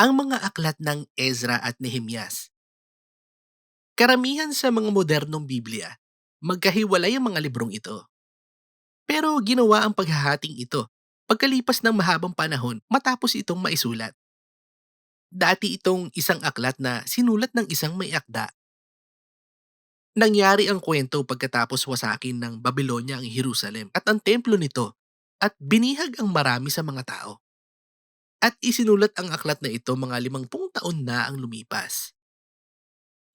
Ang mga aklat ng Ezra at Nehemias. Karamihan sa mga modernong Biblia, magkahiwalay ang mga librong ito. Pero ginawa ang paghahating ito pagkalipas ng mahabang panahon matapos itong maisulat. Dati itong isang aklat na sinulat ng isang may akda. Nangyari ang kwento pagkatapos wasakin ng Babylonia ang Jerusalem at ang templo nito at binihag ang marami sa mga tao. At isinulat ang aklat na ito mga limangpung taon na ang lumipas.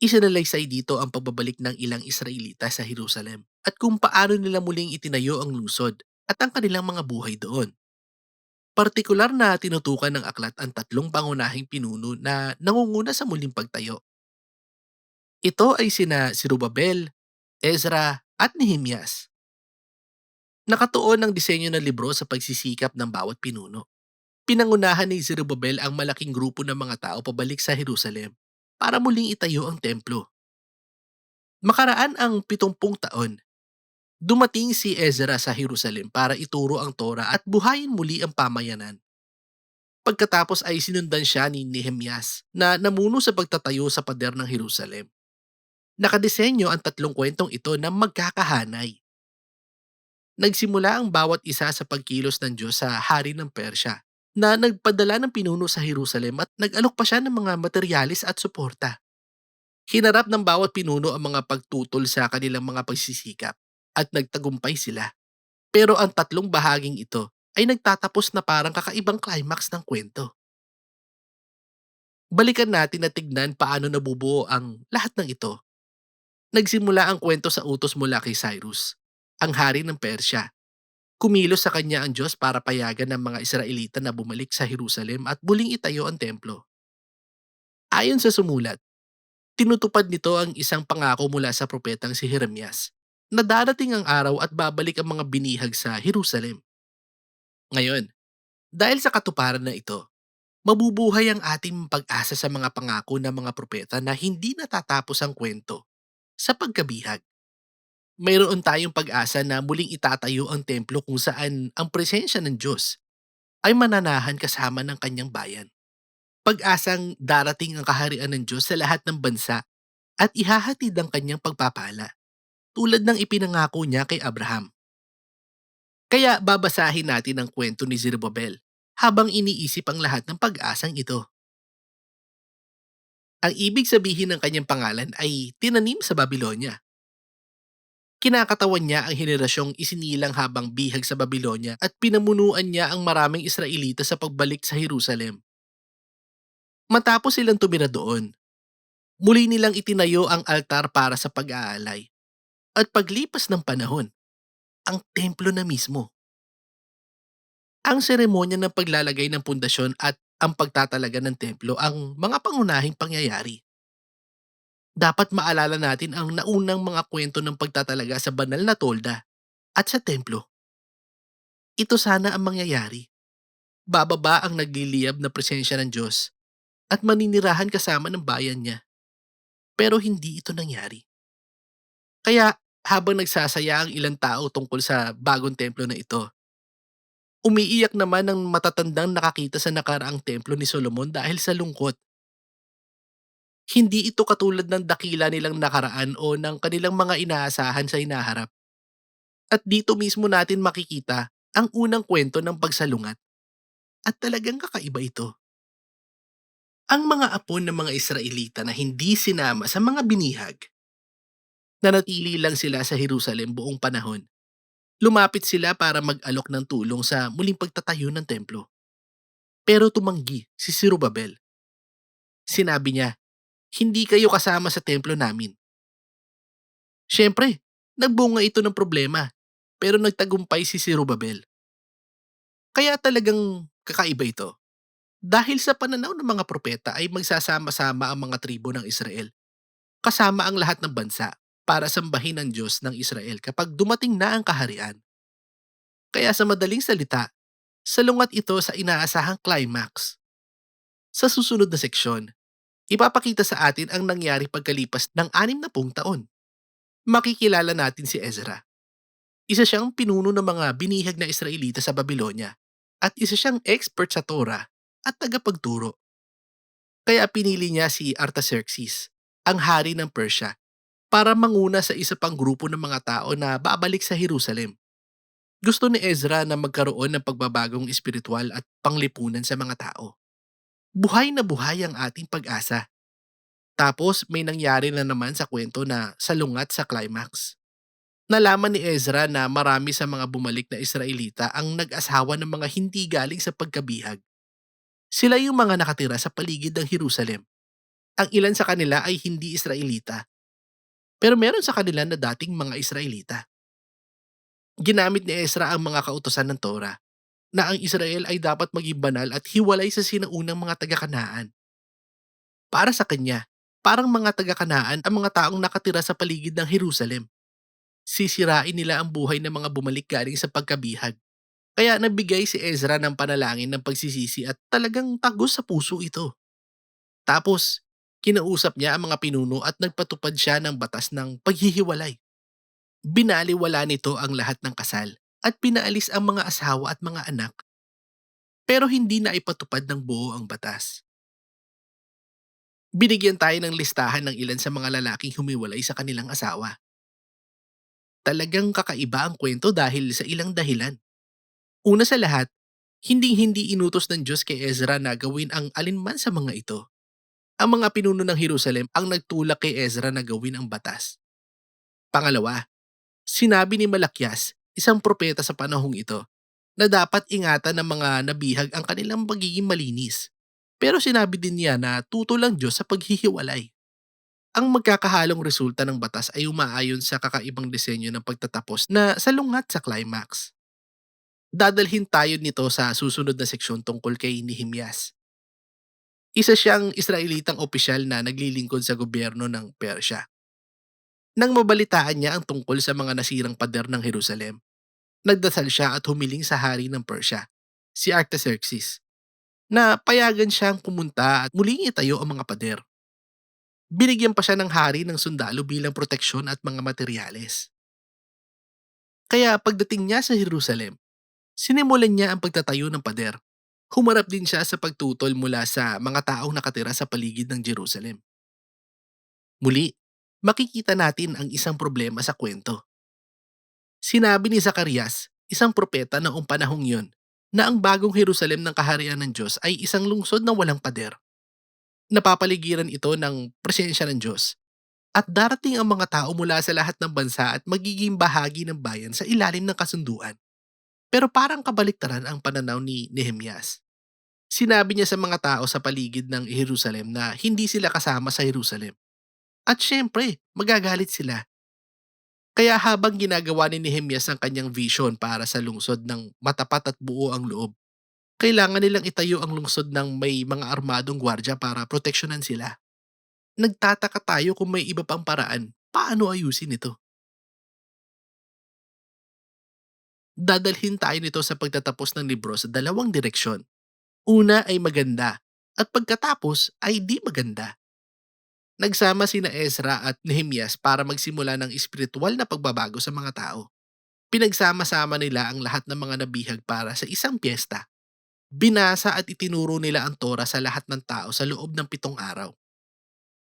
Isinalaysay dito ang pagbabalik ng ilang Israelita sa Jerusalem at kung paano nila muling itinayo ang lungsod at ang kanilang mga buhay doon. Partikular na tinutukan ng aklat ang tatlong pangunahing pinuno na nangunguna sa muling pagtayo. Ito ay sina Zerubabel, Ezra at Nehemias. Nakatuon ang disenyo ng libro sa pagsisikap ng bawat pinuno. Pinangunahan ni Zerubabel ang malaking grupo ng mga tao pabalik sa Jerusalem para muling itayo ang templo. Makaraan ang pitumpung taon, dumating si Ezra sa Jerusalem para ituro ang Torah at buhayin muli ang pamayanan. Pagkatapos ay sinundan siya ni Nehemias na namuno sa pagtatayo sa pader ng Jerusalem. Nakadesenyo ang tatlong kwentong ito na magkakahanay. Nagsimula ang bawat isa sa pagkilos ng Diyos sa hari ng Persya na nagpadala ng pinuno sa Jerusalem at nag-alok pa siya ng mga materialis at suporta. Hinarap ng bawat pinuno ang mga pagtutol sa kanilang mga pagsisikap at nagtagumpay sila. Pero ang tatlong bahaging ito ay nagtatapos na parang kakaibang climax ng kwento. Balikan natin at tignan paano nabubuo ang lahat ng ito. Nagsimula ang kwento sa utos mula kay Cyrus, ang hari ng Persya, Kumilos sa kanya ang Diyos para payagan ng mga Israelita na bumalik sa Jerusalem at muling itayo ang templo. Ayon sa sumulat, tinutupad nito ang isang pangako mula sa propetang si Jeremias na darating ang araw at babalik ang mga binihag sa Jerusalem. Ngayon, dahil sa katuparan na ito, mabubuhay ang ating pag-asa sa mga pangako ng mga propeta na hindi natatapos ang kwento sa pagkabihag mayroon tayong pag-asa na muling itatayo ang templo kung saan ang presensya ng Diyos ay mananahan kasama ng kanyang bayan. Pag-asang darating ang kaharian ng Diyos sa lahat ng bansa at ihahatid ang kanyang pagpapala, tulad ng ipinangako niya kay Abraham. Kaya babasahin natin ang kwento ni Zerubbabel habang iniisip ang lahat ng pag-asang ito. Ang ibig sabihin ng kanyang pangalan ay tinanim sa Babylonia Kinakatawan niya ang henerasyong isinilang habang bihag sa Babylonia at pinamunuan niya ang maraming Israelita sa pagbalik sa Jerusalem. Matapos silang tumira doon, muli nilang itinayo ang altar para sa pag-aalay. At paglipas ng panahon, ang templo na mismo. Ang seremonya ng paglalagay ng pundasyon at ang pagtatalaga ng templo ang mga pangunahing pangyayari dapat maalala natin ang naunang mga kwento ng pagtatalaga sa banal na tolda at sa templo. Ito sana ang mangyayari. Bababa ang nagliliyab na presensya ng Diyos at maninirahan kasama ng bayan niya. Pero hindi ito nangyari. Kaya habang nagsasaya ang ilang tao tungkol sa bagong templo na ito, umiiyak naman ang matatandang nakakita sa nakaraang templo ni Solomon dahil sa lungkot hindi ito katulad ng dakila nilang nakaraan o ng kanilang mga inaasahan sa inaharap. At dito mismo natin makikita ang unang kwento ng pagsalungat. At talagang kakaiba ito. Ang mga apo ng mga Israelita na hindi sinama sa mga binihag, nanatili lang sila sa Jerusalem buong panahon. Lumapit sila para mag-alok ng tulong sa muling pagtatayo ng templo. Pero tumanggi si Zerubabel. Sinabi niya, hindi kayo kasama sa templo namin. Siyempre, nagbunga ito ng problema, pero nagtagumpay si Zerubabel. Kaya talagang kakaiba ito. Dahil sa pananaw ng mga propeta ay magsasama-sama ang mga tribo ng Israel, kasama ang lahat ng bansa para sambahin ang Diyos ng Israel kapag dumating na ang kaharian. Kaya sa madaling salita, salungat ito sa inaasahang climax. Sa susunod na seksyon, ipapakita sa atin ang nangyari pagkalipas ng anim na pung taon. Makikilala natin si Ezra. Isa siyang pinuno ng mga binihag na Israelita sa Babylonia at isa siyang expert sa Torah at tagapagturo. Kaya pinili niya si Artaxerxes, ang hari ng Persia, para manguna sa isa pang grupo ng mga tao na babalik sa Jerusalem. Gusto ni Ezra na magkaroon ng pagbabagong espiritual at panglipunan sa mga tao. Buhay na buhay ang ating pag-asa. Tapos may nangyari na naman sa kwento na salungat sa climax. Nalaman ni Ezra na marami sa mga bumalik na Israelita ang nag-asawa ng mga hindi galing sa pagkabihag. Sila yung mga nakatira sa paligid ng Jerusalem. Ang ilan sa kanila ay hindi Israelita. Pero meron sa kanila na dating mga Israelita. Ginamit ni Ezra ang mga kautosan ng Torah na ang Israel ay dapat maging banal at hiwalay sa sinaunang mga taga-kanaan. Para sa kanya, parang mga taga-kanaan ang mga taong nakatira sa paligid ng Jerusalem. Sisirain nila ang buhay ng mga bumalik galing sa pagkabihag. Kaya nabigay si Ezra ng panalangin ng pagsisisi at talagang tagos sa puso ito. Tapos, kinausap niya ang mga pinuno at nagpatupad siya ng batas ng paghihiwalay. Binaliwala nito ang lahat ng kasal at pinaalis ang mga asawa at mga anak. Pero hindi na ipatupad ng buo ang batas. Binigyan tayo ng listahan ng ilan sa mga lalaking humiwalay sa kanilang asawa. Talagang kakaiba ang kwento dahil sa ilang dahilan. Una sa lahat, hindi-hindi inutos ng Diyos kay Ezra na gawin ang alinman sa mga ito. Ang mga pinuno ng Jerusalem ang nagtulak kay Ezra na gawin ang batas. Pangalawa, sinabi ni Malakyas, isang propeta sa panahong ito, na dapat ingatan ng mga nabihag ang kanilang pagiging malinis. Pero sinabi din niya na tuto lang Diyos sa paghihiwalay. Ang magkakahalong resulta ng batas ay umaayon sa kakaibang disenyo ng pagtatapos na salungat sa climax. Dadalhin tayo nito sa susunod na seksyon tungkol kay Nehemias. Isa siyang Israelitang opisyal na naglilingkod sa gobyerno ng Persya. Nang mabalitaan niya ang tungkol sa mga nasirang pader ng Jerusalem, nagdasal siya at humiling sa hari ng Persya, si Artaxerxes, na payagan siyang pumunta at muling itayo ang mga pader. Binigyan pa siya ng hari ng sundalo bilang proteksyon at mga materyales. Kaya pagdating niya sa Jerusalem, sinimulan niya ang pagtatayo ng pader. Humarap din siya sa pagtutol mula sa mga taong nakatira sa paligid ng Jerusalem. Muli, makikita natin ang isang problema sa kwento. Sinabi ni Zacarias, isang propeta noong panahong yon, na ang bagong Jerusalem ng kaharian ng Diyos ay isang lungsod na walang pader. Napapaligiran ito ng presensya ng Diyos. At darating ang mga tao mula sa lahat ng bansa at magiging bahagi ng bayan sa ilalim ng kasunduan. Pero parang kabaliktaran ang pananaw ni Nehemias. Sinabi niya sa mga tao sa paligid ng Jerusalem na hindi sila kasama sa Jerusalem. At syempre, magagalit sila. Kaya habang ginagawa ni Nehemias ang kanyang vision para sa lungsod ng matapat at buo ang loob, kailangan nilang itayo ang lungsod ng may mga armadong gwardya para proteksyonan sila. Nagtataka tayo kung may iba pang paraan. Paano ayusin ito? Dadalhin tayo nito sa pagtatapos ng libro sa dalawang direksyon. Una ay maganda at pagkatapos ay di maganda. Nagsama sina Ezra at Nehemias para magsimula ng espiritual na pagbabago sa mga tao. Pinagsama-sama nila ang lahat ng mga nabihag para sa isang piyesta. Binasa at itinuro nila ang Torah sa lahat ng tao sa loob ng pitong araw.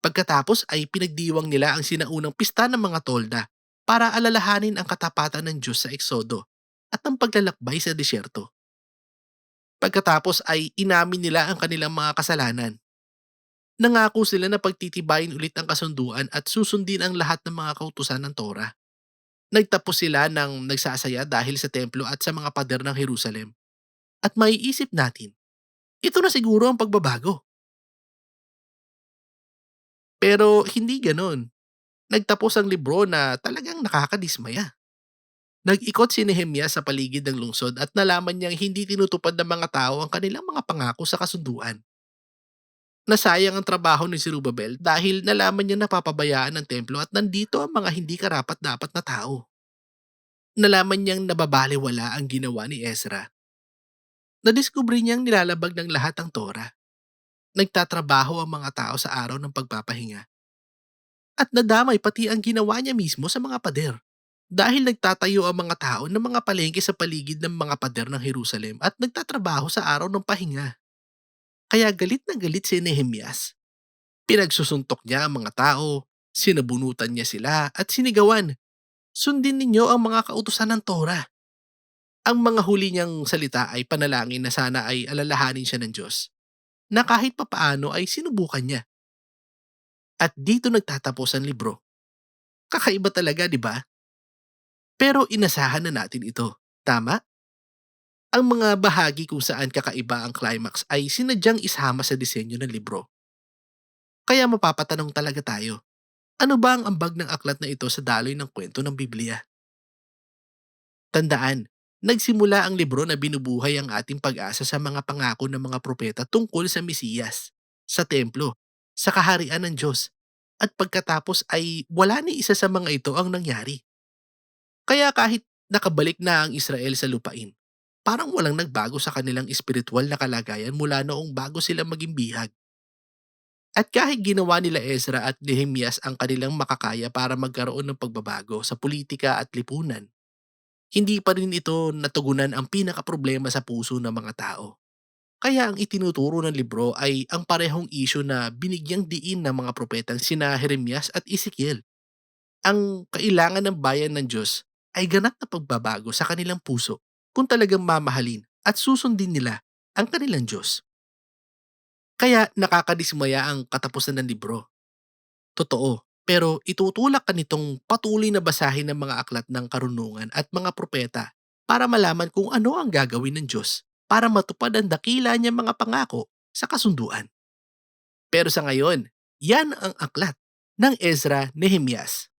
Pagkatapos ay pinagdiwang nila ang sinaunang pista ng mga tolda para alalahanin ang katapatan ng Diyos sa eksodo at ang paglalakbay sa disyerto. Pagkatapos ay inamin nila ang kanilang mga kasalanan. Nangako sila na pagtitibayin ulit ang kasunduan at susundin ang lahat ng mga kautusan ng Torah. Nagtapos sila ng nagsasaya dahil sa templo at sa mga pader ng Jerusalem. At maiisip natin, ito na siguro ang pagbabago. Pero hindi ganon. Nagtapos ang libro na talagang nakakadismaya. Nag-ikot si Nehemiah sa paligid ng lungsod at nalaman niyang hindi tinutupad ng mga tao ang kanilang mga pangako sa kasunduan. Nasayang ang trabaho ni Zerubbabel dahil nalaman niya na papabayaan ng templo at nandito ang mga hindi karapat-dapat na tao. Nalaman niyang nababaliwala ang ginawa ni Ezra. Nadiskubre niyang nilalabag ng lahat ang Torah. Nagtatrabaho ang mga tao sa araw ng pagpapahinga. At nadamay pati ang ginawa niya mismo sa mga pader dahil nagtatayo ang mga tao ng mga palengke sa paligid ng mga pader ng Jerusalem at nagtatrabaho sa araw ng pahinga. Kaya galit na galit si Nehemias. Pinagsusuntok niya ang mga tao, sinabunutan niya sila at sinigawan. Sundin ninyo ang mga kautusan ng Torah. Ang mga huli niyang salita ay panalangin na sana ay alalahanin siya ng Diyos na kahit papaano ay sinubukan niya. At dito nagtatapos ang libro. Kakaiba talaga, di ba? Pero inasahan na natin ito. Tama? Ang mga bahagi kung saan kakaiba ang climax ay sinadyang isama sa disenyo ng libro. Kaya mapapatanong talaga tayo, ano ba ang ambag ng aklat na ito sa daloy ng kwento ng Biblia? Tandaan, nagsimula ang libro na binubuhay ang ating pag-asa sa mga pangako ng mga propeta tungkol sa Mesiyas, sa templo, sa kaharian ng Diyos, at pagkatapos ay wala ni isa sa mga ito ang nangyari. Kaya kahit nakabalik na ang Israel sa lupain, parang walang nagbago sa kanilang espiritual na kalagayan mula noong bago sila maging bihag. At kahit ginawa nila Ezra at Nehemias ang kanilang makakaya para magkaroon ng pagbabago sa politika at lipunan, hindi pa rin ito natugunan ang pinakaproblema sa puso ng mga tao. Kaya ang itinuturo ng libro ay ang parehong isyo na binigyang diin ng mga propetang sina Jeremias at Ezekiel. Ang kailangan ng bayan ng Diyos ay ganap na pagbabago sa kanilang puso kung talagang mamahalin at susundin nila ang kanilang Diyos. Kaya nakakadismaya ang katapusan ng libro. Totoo, pero itutulak ka nitong patuloy na basahin ng mga aklat ng karunungan at mga propeta para malaman kung ano ang gagawin ng Diyos para matupad ang dakila niya mga pangako sa kasunduan. Pero sa ngayon, yan ang aklat ng Ezra Nehemias.